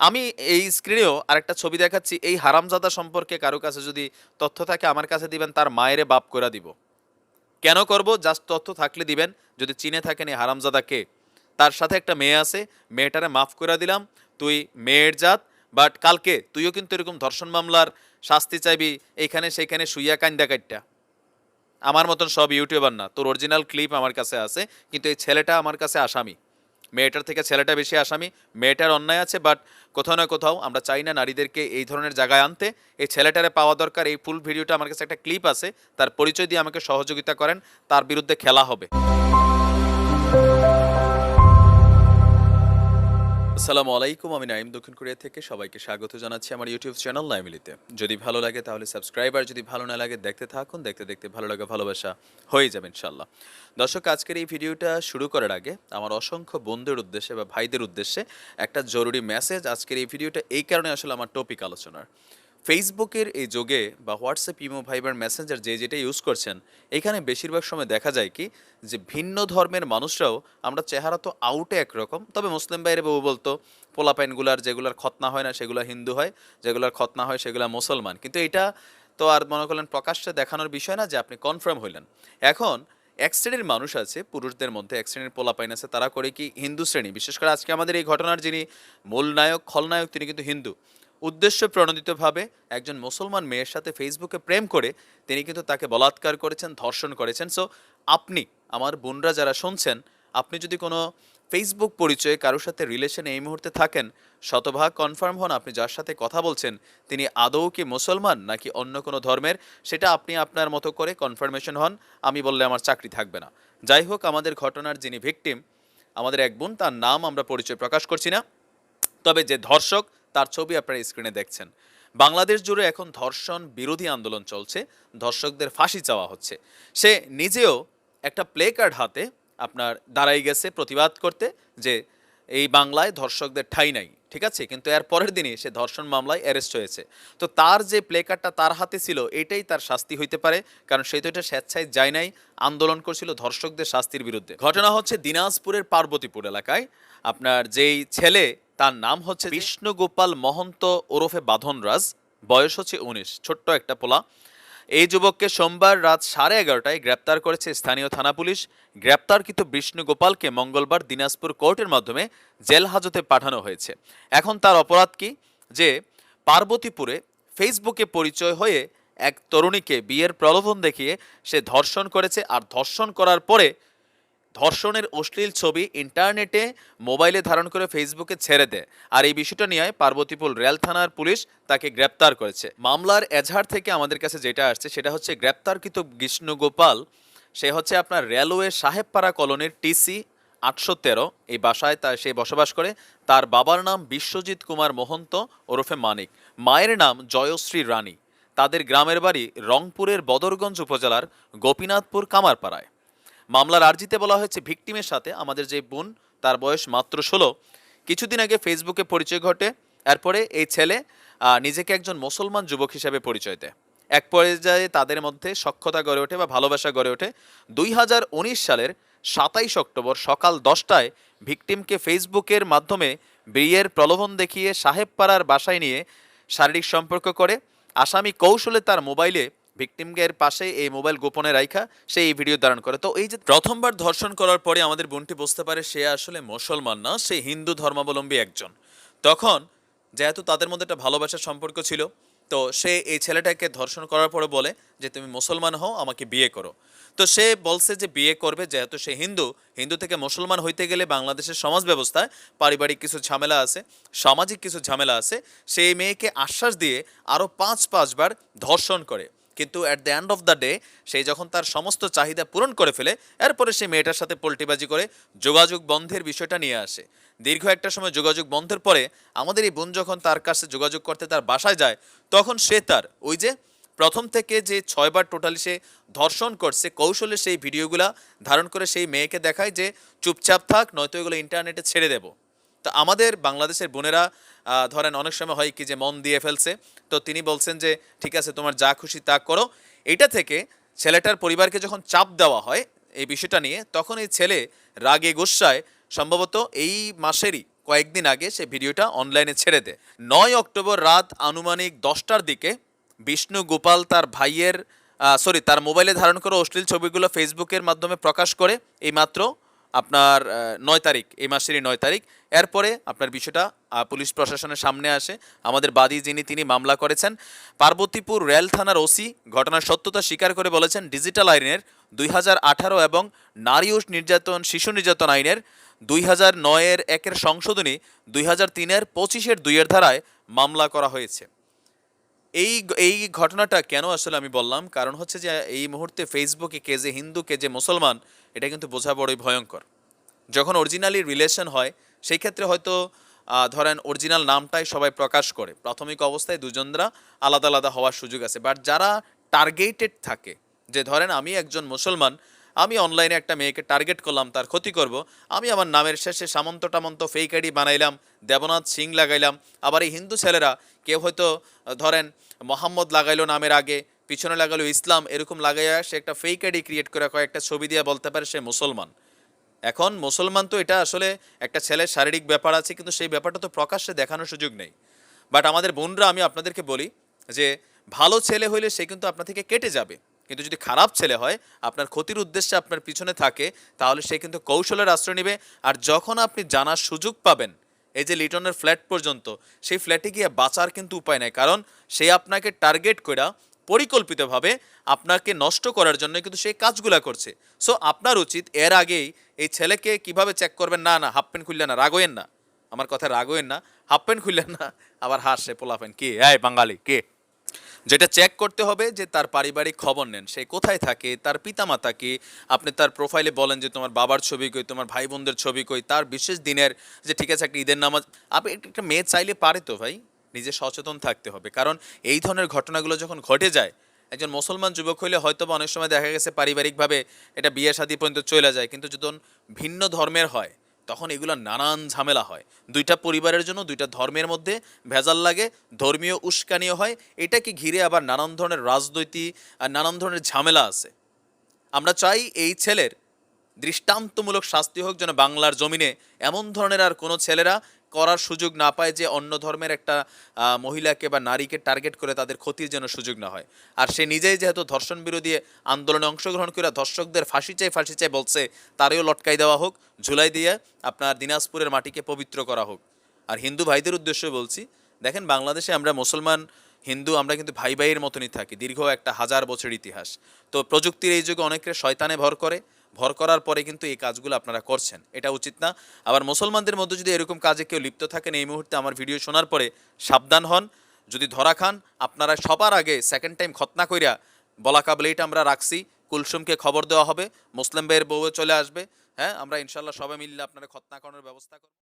আমি এই স্ক্রিনেও আরেকটা ছবি দেখাচ্ছি, এই হারামজাদা সম্পর্কে কারও কাছে যদি তথ্য থাকে, আমার কাছে দিবেন, তার মায়েরে বাপ করে দিব। কেন করব? জাস্ট তথ্য থাকলে দিবেন, যদি চিনে থাকেন এই হারামজাদাকে তার সাথে একটা মেয়ে আছে, মেয়েটারে মাফ করে দিলাম, তুই মেয়ের জাত বাট কালকে তুইও কিন্তু এরকম ধর্ষণ মামলার শাস্তি চাইবি, এইখানে সেইখানে শুইয়া কান্দা কাটটা আমার মতন সব ইউটিউবার না, তোর অরিজিনাল ক্লিপ আমার কাছে আছে, কিন্তু এই ছেলেটা আমার কাছে আসামি। মেয়েটার থেকে ছেলেটা বেশি আসামি, মেয়েটার অন্যায় আছে বাট কোথাও না কোথাও আমরা চাই না নারীদেরকে এই ধরনের জায়গায় আনতে। এই ছেলেটারে পাওয়া দরকার, এই ফুল ভিডিওটা আমার কাছে একটা ক্লিপ আছে, তার পরিচয় দিয়ে আমাকে সহযোগিতা করেন, তার বিরুদ্ধে খেলা হবে। আসসালামু আলাইকুম, আমি নাইম দক্ষিণ কোরিয়া থেকে সবাইকে স্বাগত জানাচ্ছি আমার ইউটিউব চ্যানেল নাইমিলিতে যদি ভালো লাগে তাহলে সাবস্ক্রাইব, আর যদি ভালো না লাগে দেখতে থাকুন, দেখতে দেখতে ভালো লাগা ভালোবাসা হয়ে যাবে ইনশাল্লাহ দর্শক, আজকের এই ভিডিওটা শুরু করার আগে আমার অসংখ্য বন্ধুদের উদ্দেশ্যে বা ভাইদের উদ্দেশ্যে একটা জরুরি মেসেজ আজকের এই ভিডিওটা এই কারণে আসলে আমার টপিক আলোচনার। ফেসবুকের এই যোগে বা হোয়াটসঅ্যাপ ইমো ভাইবার মেসেঞ্জার যে যেটা ইউজ করছেন, এখানে বেশিরভাগ সময় দেখা যায় কি যে ভিন্ন ধর্মের মানুষরাও আমরা চেহারা তো আউটে একরকম, তবে মুসলিম বাইরে বউ বলতো পোলাপাইনগুলার যেগুলার খতনা হয় না সেগুলো হিন্দু হয়, যেগুলার খতনা হয় সেগুলো মুসলমান। কিন্তু এটা তো আর মনে করলেন প্রকাশ্যে দেখানোর বিষয় না যে আপনি কনফার্ম হইলেন। এখন এক শ্রেণির মানুষ আছে, পুরুষদের মধ্যে এক শ্রেণির পোলাপাইন আছে, তারা করে কি হিন্দু শ্রেণি। বিশেষ করে আজকে আমাদের এই ঘটনার যিনি মূল নায়ক, খলনায়ক, তিনি কিন্তু হিন্দু। উদ্দেশ্য প্রণোদিতভাবে একজন মুসলমান মেয়ের সাথে ফেসবুকে প্রেম করে তিনি কিন্তু তাকে বলাৎকার করেছেন, ধর্ষণ করেছেন। সো আপনি, আমার বোনরা যারা শুনছেন, আপনি যদি কোনো ফেসবুক পরিচয়ে কারোর সাথে রিলেশনে এই মুহূর্তে থাকেন, শতভাগ কনফার্ম হন আপনি যার সাথে কথা বলছেন, তিনি আদৌ কি মুসলমান নাকি অন্য কোনো ধর্মের, সেটা আপনি আপনার মতো করে কনফার্মেশন হন, আমি বললে আমার চাকরি থাকবে না। যাই হোক, আমাদের ঘটনার যিনি ভিকটিম আমাদের এক বোন, তার নাম আমরা পরিচয় প্রকাশ করছি না। তবে যে ধর্ষক তার ছবি আপনারা স্ক্রিনে দেখছেন। বাংলাদেশ জুড়ে এখন ধর্ষণ বিরোধী আন্দোলন চলছে, ধর্ষকদের ফাঁসি চাওয়া হচ্ছে। সে নিজেও একটা প্লে কার্ড হাতে আপনার দাঁড়াই গেছে প্রতিবাদ করতে যে এই বাংলায় ধর্ষকদের ঠাঁই নাই, ঠিক আছে? কিন্তু এর পরের দিনই সে ধর্ষণ মামলায় অ্যারেস্ট হয়েছে। তো তার যে প্লে কার্ডটা তার হাতে ছিল, এটাই তার শাস্তি হইতে পারে, কারণ সে তো এটা স্বেচ্ছায় যায় নাই, আন্দোলন করছিল ধর্ষকদের শাস্তির বিরুদ্ধে। ঘটনা হচ্ছে দিনাজপুরের পার্বতীপুর এলাকায়। আপনার যেই ছেলে, তার নাম হচ্ছে বিষ্ণুগোপাল মহন্ত ওরফে বাঁধনরাজ বয়স হচ্ছে উনিশ, ছোট্ট একটা পোলা। এই যুবককে সোমবার রাত সাড়ে এগারোটায় গ্রেপ্তার করেছে স্থানীয় থানা পুলিশ। গ্রেপ্তারকৃত বিষ্ণু গোপালকে মঙ্গলবার দিনাজপুর কোর্টের মাধ্যমে জেল হাজতে পাঠানো হয়েছে। এখন তার অপরাধ কি? যে পার্বতীপুরে ফেসবুকে পরিচয় হয়ে এক তরুণীকে বিয়ের প্রলোভন দেখিয়ে সে ধর্ষণ করেছে, আর ধর্ষণ করার পরে ধর্ষণের অশ্লীল ছবি ইন্টারনেটে মোবাইলে ধারণ করে ফেসবুকে ছেড়ে দেয়। আর এই বিষয়টা নিয়ে পার্বতীপুর রেল থানার পুলিশ তাকে গ্রেপ্তার করেছে। মামলার এজাহার থেকে আমাদের কাছে যেটা আসছে সেটা হচ্ছে গ্রেপ্তারকৃত বিষ্ণু গোপাল সে হচ্ছে আপনার রেলওয়ে সাহেবপাড়া কলোনির টিসি আটশো তেরো। এই বাসায় তা সে বসবাস করে। তার বাবার নাম বিশ্বজিৎ কুমার মহন্ত, ওরফে মানিক। মায়ের নাম জয়শ্রী রানী। তাদের গ্রামের বাড়ি রংপুরের বদরগঞ্জ উপজেলার গোপীনাথপুর কামারপাড়ায়। মামলার আর্জিতে বলা হয়েছে ভিকটিমের সাথে, আমাদের যে বোন, তার বয়স মাত্র ষোলো। কিছুদিন আগে ফেসবুকে পরিচয় ঘটে, এরপরে এই ছেলে নিজেকে একজন মুসলমান যুবক হিসেবে পরিচয় দেয়। এক পর্যায়ে তাদের মধ্যে সক্ষতা গড়ে ওঠে বা ভালোবাসা গড়ে ওঠে। দুই হাজার উনিশ সালের সাতাইশ অক্টোবর সকাল দশটায় ভিকটিমকে ফেসবুকের মাধ্যমে বিয়ের প্রলোভন দেখিয়ে সাহেবপাড়ার বাসায় নিয়ে শারীরিক সম্পর্ক করে। আসামি কৌশলে তার মোবাইলে ভিকটিমদের পাশে এই মোবাইল গোপনে রাইখা, সে এই ভিডিও ধারণ করে। তো এই যে প্রথমবার ধর্ষণ করার পরে আমাদের বোনটি বুঝতে পারে সে আসলে মুসলমান না, সে হিন্দু ধর্মাবলম্বী একজন। তখন যেহেতু তাদের মধ্যে একটা ভালোবাসার সম্পর্ক ছিল, তো সে এই ছেলেটাকে ধর্ষণ করার পরে বলে যে, তুমি মুসলমান হও, আমাকে বিয়ে করো। তো সে বলছে যে, বিয়ে করবে। যেহেতু সে হিন্দু হিন্দু থেকে মুসলমান হইতে গেলে বাংলাদেশের সমাজ ব্যবস্থায় পারিবারিক কিছু ঝামেলা আছে, সামাজিক কিছু ঝামেলা আছে, সেই মেয়েকে আশ্বাস দিয়ে আরও পাঁচ পাঁচবার ধর্ষণ করে। কিন্তু at the end of the day সেই যখন তার সমস্ত চাহিদা পূরণ করে ফেলে, এরপরে সে মেয়েটার সাথে পোল্টিবাজি করে যোগাযোগ বন্ধের বিষয়টা নিয়ে আসে। দীর্ঘ একটা সময় যোগাযোগ বন্ধের পরে আমাদের এই বোন যখন তার কাছে যোগাযোগ করতে তার বাসায় যায়, তখন সে তার ওই যে প্রথম থেকে যে ছয়বার টোটালি সে ধর্ষণ করছে, কৌশলে সেই ভিডিওগুলা ধারণ করে সেই মেয়েকে দেখায় যে, চুপচাপ থাক, নয়তো এগুলো ইন্টারনেটে ছেড়ে দেবো। তো আমাদের বাংলাদেশের বোনেরা ধরেন অনেক সময় হয় কি যে মন দিয়ে ফেলছে। তো তিনি বলছেন যে, ঠিক আছে, তোমার যা খুশি তা করো। এটা থেকে ছেলেটার পরিবারকে যখন চাপ দেওয়া হয় এই বিষয়টা নিয়ে, তখন এই ছেলে রাগে গুসায় সম্ভবত এই মাসেরই কয়েকদিন আগে সে ভিডিওটা অনলাইনে ছেড়ে দেয়। নয় অক্টোবর রাত আনুমানিক দশটার দিকে বিষ্ণু গোপাল তার ভাইয়ের সরি, তার মোবাইলে ধারণ করা অশ্লীল ছবিগুলো ফেসবুকের মাধ্যমে প্রকাশ করে এইমাত্র আপনার নয় তারিখ, এই মাসেরই নয় তারিখ। এরপরে আপনার বিষয়টা পুলিশ প্রশাসনের সামনে আসে। আমাদের বাদী যিনি, তিনি মামলা করেছেন। পার্বতীপুর রেল থানার ওসি ঘটনার সত্যতা স্বীকার করে বলেছেন, ডিজিটাল আইনের দুই হাজার আঠারো এবং নারী ও নির্যাতন, শিশু নির্যাতন আইনের দুই হাজার নয়ের একের সংশোধনী দুই হাজার তিনের পঁচিশের দুইয়ের ধারায় মামলা করা হয়েছে। এই এই ঘটনাটা কেন আসলে আমি বললাম? কারণ হচ্ছে যে, এই মুহূর্তে ফেসবুকে কে যে হিন্দু, কে যে মুসলমান, এটা কিন্তু বোঝা বড়ই ভয়ঙ্কর। যখন অরিজিনালি রিলেশন হয়, সেই ক্ষেত্রে হয়তো ধরেন অরিজিনাল নামটাই সবাই প্রকাশ করে। প্রাথমিক অবস্থায় দুজনরা আলাদা আলাদা হওয়ার সুযোগ আছে। বাট যারা টার্গেটেড থাকে, যে ধরেন আমি একজন মুসলমান আমি অনলাইনে একটা মেয়েকে টার্গেট করলাম, তার ক্ষতি করব। আমি আমার নামের শেষে সামন্ত টামন্ত ফেক আইডি বানাইলাম, দেবনাথ সিং লাগাইলাম। আবার এই হিন্দু ছেলেরা, কেউ হয়তো ধরেন মোহাম্মদ লাগাইলো নামের আগে, পিছনে লাগালো ইসলাম, এরকম লাগাইয়া সে একটা ফেক আইডি ক্রিয়েট করে কয়েকটা ছবি দিয়ে বলতে পারে সে মুসলমান। এখন মুসলমান তো এটা আসলে একটা ছেলের শারীরিক ব্যাপার আছে, কিন্তু সেই ব্যাপারটা তো প্রকাশ্যে দেখানোর সুযোগ নেই। বাট আমাদের বোনরা, আমি আপনাদেরকে বলি যে, ভালো ছেলে হইলে সে কিন্তু আপনার থেকে কেটে যাবে। কিন্তু যদি খারাপ ছেলে হয়, আপনার ক্ষতির উদ্দেশ্যে আপনার পিছনে থাকে, তাহলে সে কিন্তু কৌশলের আশ্রয় নেবে। আর যখন আপনি জানার সুযোগ পাবেন, এই যে লিটনের ফ্ল্যাট পর্যন্ত, সেই ফ্ল্যাটে গিয়ে বাঁচার কিন্তু উপায় নাই। কারণ সে আপনাকে টার্গেট করা পরিকল্পিতভাবে আপনাকে নষ্ট করার জন্য কিন্তু সেই কাজগুলা করছে। সো আপনার উচিত এর আগেই এই ছেলেকে কীভাবে চেক করবেন, না না, হাফ প্যান্ট খুললেন না, রাগোয়েন না। আমার কথা রাগোয়েন না, হাফ প্যান্ট খুললেন না, আবার হাসে পোলাপেন, কে? এই বাঙালি, কে? যেটা চেক করতে হবে যে তার পারিবারিক খবর নেন। সে কোথায় থাকে, তার পিতামাতা কি? আপনি তার প্রোফাইলে বলেন যে তোমার বাবার ছবি কই, তোমার ভাই বোনদের ছবি কই, তার বিশেষ দিনের যে ঠিক আছে একটা ঈদের নামাজ। আপনি একটা মেয়ে চাইলে পারে তো ভাই, নিজে সচেতন থাকতে হবে। কারণ এই ধরনের ঘটনাগুলো যখন ঘটে যায়, একজন মুসলমান যুবক হইলে হয়তো বা অনেক সময় দেখা গেছে পারিবারিকভাবে এটা বিয়ে শাদী পর্যন্ত চলে যায়। কিন্তু যখন ভিন্ন ধর্মের হয় তখন এগুলো নানান ঝামেলা হয়। দুইটা পরিবারের জন্য, দুইটা ধর্মের মধ্যে ভেজাল লাগে, ধর্মীয় উস্কানীয় হয়। এটাকে ঘিরে আবার নানান ধরনের রাজনৈতিক আর নানান ধরনের ঝামেলা আছে। আমরা চাই এই ছেলের দৃষ্টান্তমূলক শাস্তি হোক, যেন বাংলার জমিনে এমন ধরনের আর কোনো ছেলেরা করার সুযোগ না পায় যে অন্য ধর্মের একটা মহিলাকে বা নারীকে টার্গেট করে তাদের ক্ষতির যেন সুযোগ না হয়। আর সে নিজেই যেহেতু ধর্ষণ বিরোধী আন্দোলনে অংশগ্রহণ করে ধর্ষকদের ফাঁসি চাই ফাঁসি চাই বলছে, তারেও লটকাই দেওয়া হোক, ঝুলাই দিয়ে আপনার দিনাজপুরের মাটিকে পবিত্র করা হোক। আর হিন্দু ভাইদের উদ্দেশ্যে বলছি, দেখেন বাংলাদেশে আমরা মুসলমান, হিন্দু আমরা কিন্তু ভাই ভাইয়ের মতনই থাকি, দীর্ঘ একটা হাজার বছর ইতিহাস। তো প্রযুক্তির এই যুগে অনেকে শয়তানে ভর করে ভর করার পরে কিন্তু এই কাজগুলো আপনারা করছেন। এটা উচিত না। আবার মুসলমানদের মধ্যে যদি এরকম কাজে কেউ লিপ্ত থাকেন, এই মুহূর্তে আমার ভিডিও শোনার পরে সাবধান হন। যদি ধরা খান, আপনারা সবার আগে সেকেন্ড টাইম খতনা কইরা বলা কাবলেইট আমরা রাখছি। কুলসুমকে খবর দেওয়া হবে। মুসলিম ভাইয়ের বউয়ে চলে আসবে। হ্যাঁ আমরা ইনশাল্লাহ সবাই মিললে আপনারা খতনা করানোর ব্যবস্থা করব।